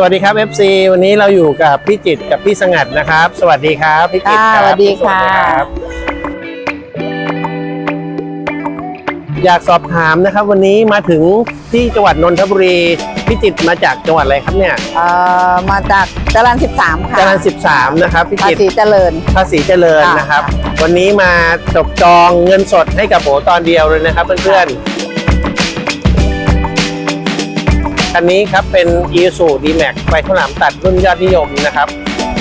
สวัสดีครับ FC วันนี้เราอยู่กับพี่จิตรกับพี่สงัดนะครับ สวัสดีครับพี่จิตรครับค่ะสวัสดีค่ะสวัสดีรับอยากสอบถามนะครับ วันนี้มาถึงที่จังหวัดนนทบุรีพี่จิตรมาจากจังหวัดอะไรครับเนี่ยเอ่อมาจากจรัญ13 ค่ะจรัญ13 นะครับพี่ภาจิตรษีเจริญ ภาษีเจริญค่ะนะครับ วันนี้มาจบจองเงินสดให้กับโบตอนเดียวเลยนะครับเพื่อนๆ คันนี้ครับเป็น e s u d m a x ไฟข้าวหลามตัดรุ่นยอดนิยมนะครับ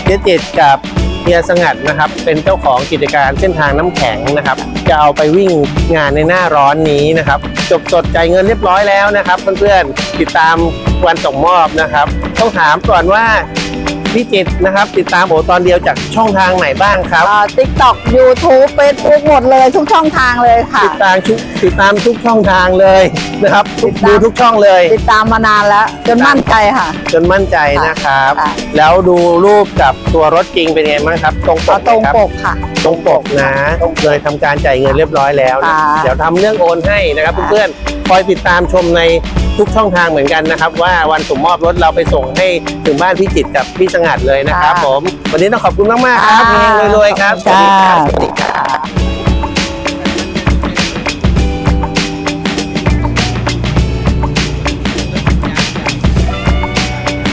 เจจิตกับเฮียสงัดนะครับ เป็นเจ้าของกิจการเส้นทางน้ำแข็งนะครับ จะเอาไปวิ่งงานในหน้าร้อนนี้นะครับจบสดจ่ายเงินเรียบร้อยแล้วนะครับ เพื่อนๆติดตามวันส่งมอบนะครับ ต้องถามก่อนว่า พี่จิตรนะครับ ติดตามโอตอนเดียวจากช่องทางไหนบ้างครับติ๊กต็อกยูทูบเฟซบุ๊กหมดเลยทุกช่องทางเลยค่ะ ติดตามทุกติดตามทุกช่องทางเลยนะครับทุกติดตามดูทุกช่องเลย ติดตามมานานแล้ว จนมั่นใจค่ะ จนมั่นใจนะครับค่ะแล้วดูรูปกับตัวรถจริงเป็นไงบ้างครับ ตรงปเอากตรงไหมครับปกค่ะ ตรงปกนะเลยทำการจ่ายเงินเรียบร้อยแล้วนะค่ะเดี๋ยวทำเรื่องโอนให้นะครับค่ะเพื่อนๆคอยติดตามชมใน ทุกช่องทางเหมือนกันนะครับ ว่าวันสมมอบรถเราไปส่งให้ถึงบ้านพี่จิตรกับพี่สงัดเลยนะครับ ผม วันนี้ต้องขอบคุณมากๆครับเฮงๆรวยๆครับสวัสดีครับสวัสดีครับ